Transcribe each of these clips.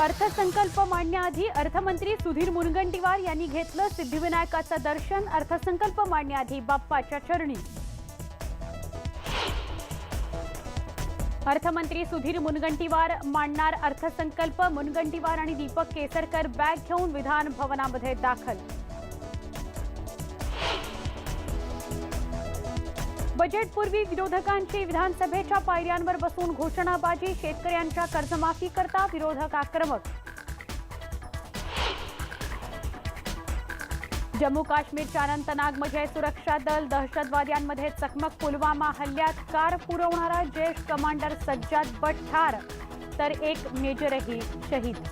अर्थसंकल्प मांडण्याआधी अर्थमंत्री सुधीर मुनगंटीवार यांनी घेतलं सिद्धिविनायकाचं दर्शन अर्थसंकल्प मांडण्याआधी बाप्पाच्या चरणी. अर्थमंत्री सुधीर मुनगंटीवार मांडणार अर्थसंकल्प मुनगंटीवार आणि दीपक केसरकर बॅग घेऊन विधान भवनामध्ये दाखल बजेटपूर्वी विरोधकांची विधानसभेच्या पायऱ्यांवर बसून घोषणाबाजी शेतकऱ्यांच्या कर्जमाफी करता विरोधक आक्रमक. जम्मू काश्मीरच्या अनंतनागमध्ये सुरक्षा दल दहशतवाद्यांमध्ये चकमक पुलवामा हल्ल्यात कार पुरवणारा ज्येष्ठ कमांडर सज्जाद बट ठार तर एक मेजरही शहीद.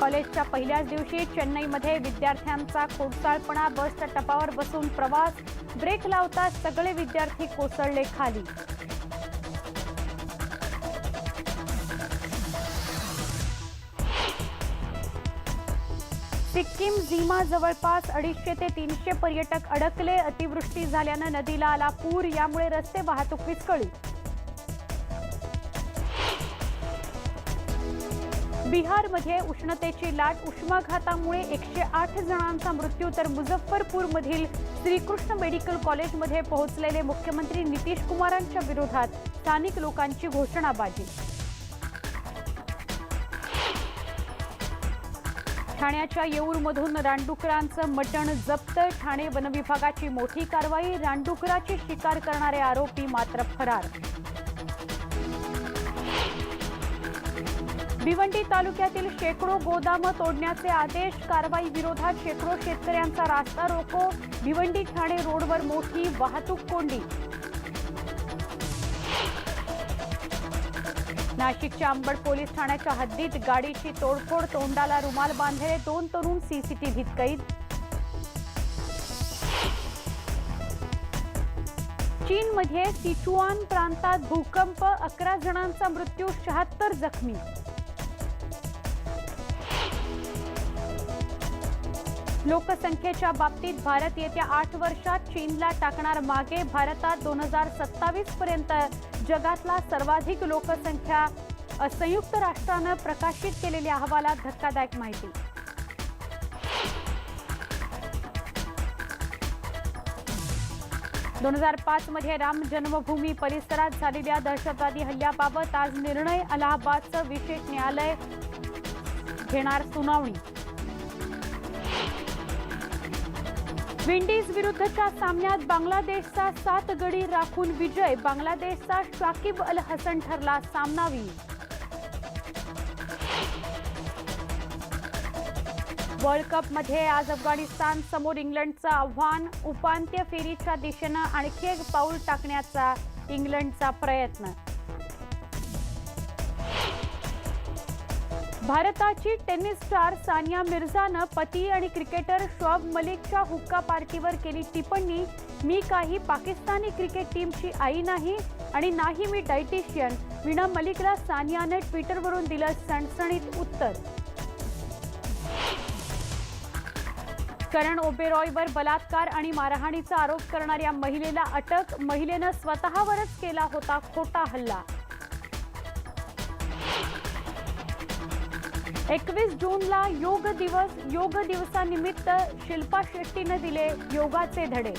कॉलेजच्या पहिल्याच दिवशी चेन्नईमध्ये विद्यार्थ्यांचा कोळसाळपणा बसच्या टपावर बसून प्रवास ब्रेक लावता सगळे विद्यार्थी कोसळले खाली. सिक्कीम झीमा जवळपास अडीचशे ते तीनशे पर्यटक अडकले अतिवृष्टी झाल्यानं नदीला आला पूर यामुळे रस्ते वाहतूक विस्कळी बिहारमध्ये उष्णतेची लाट उष्माघातामुळे एकशे आठ जणांचा मृत्यू तर मुझफ्फरपूरमधील श्रीकृष्ण मेडिकल कॉलेजमध्ये पोहोचलेले मुख्यमंत्री नितीश कुमारांच्या विरोधात स्थानिक लोकांची घोषणाबाजी. ठाण्याच्या येऊरमधून रानडुकरांचं मटण जप्त ठाणे वनविभागाची मोठी कारवाई रानडुकराची शिकार करणारे आरोपी मात्र फरार. भिवंडी तालुक्यातील शेकडो गोदामं तोडण्याचे आदेश कारवाई विरोधात शेकडो शेतकऱ्यांचा रास्ता रोको भिवंडी ठाणे रोडवर मोठी वाहतूक कोंडी. नाशिकच्या अंबड पोलीस ठाण्याच्या हद्दीत गाडीची तोडफोड तोंडाला रुमाल बांधलेले दोन तरुण सीसीटीव्हीत कैद. चीनमध्ये सिचुआन प्रांतात भूकंप अकरा जणांचा मृत्यू शहात्तर जखमी. लोकसंख्येच्या बाबतीत भारत येत्या आठ वर्षात चीनला टाकणार मागे. भारतात दोन हजार सत्तावीस पर्यंत जगातला सर्वाधिक लोकसंख्या संयुक्त राष्ट्रानं प्रकाशित केलेल्या अहवालात धक्कादायक माहिती. दोन हजार पाचमध्ये राम जन्मभूमी परिसरात झालेल्या दहशतवादी हल्ल्याबाबत आज निर्णय अलाहाबादचं विशेष न्यायालय घेणार सुनावणी. विंडीज विरुद्धच्या सामन्यात बांगलादेशचा सात गडी राखून विजय बांगलादेशचा शाकिब अल हसन ठरला सामनावीर वर्ल्ड कपमध्ये आज अफगाणिस्तान समोर इंग्लंडचं आव्हान उपांत्य फेरीच्या दिशेनं आणखी एक पाऊल टाकण्याचा इंग्लंडचा प्रयत्न. भारताची टेनिस स्टार सानिया मिर्झानं पती आणि क्रिकेटर शॉब मलिकच्या हुक्का पार्टीवर केली टिप्पणी मी काही पाकिस्तानी क्रिकेट टीमची आई नाही आणि नाही मी डायटिशियन विणा मलिकला सानियानं ट्विटरवरून दिलं सणसणीत उत्तर. करण ओबेरॉयवर बलात्कार आणि मारहाणीचा आरोप करणाऱ्या महिलेला अटक महिलेनं स्वतःवरच केला होता खोटा हल्ला. एकवीस जूनला योग दिवस योग दिवसानिमित्त शिल्पा शेट्टीनं दिले योगाचे धडे.